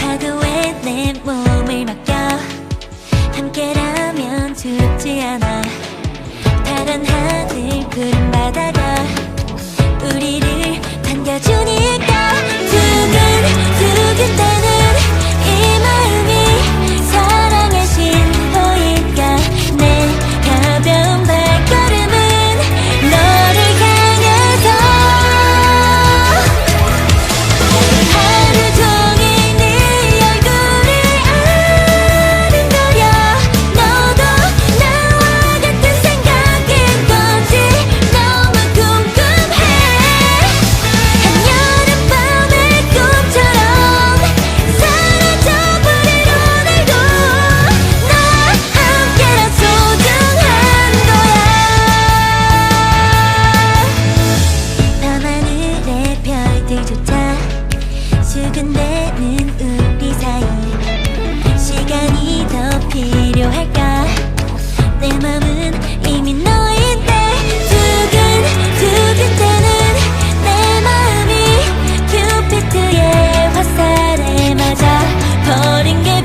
파도에 내 몸을 맡겨. 함께라면 두렵지 않아. 다른 하늘 푸른 바다가 우리를 반겨주니까 수근대는 우리 사이 시간이 더 필요할까? 내 맘은 이미 너인데 두근두근 되는 내 마음이 큐피트의 화살에 맞아 버린 게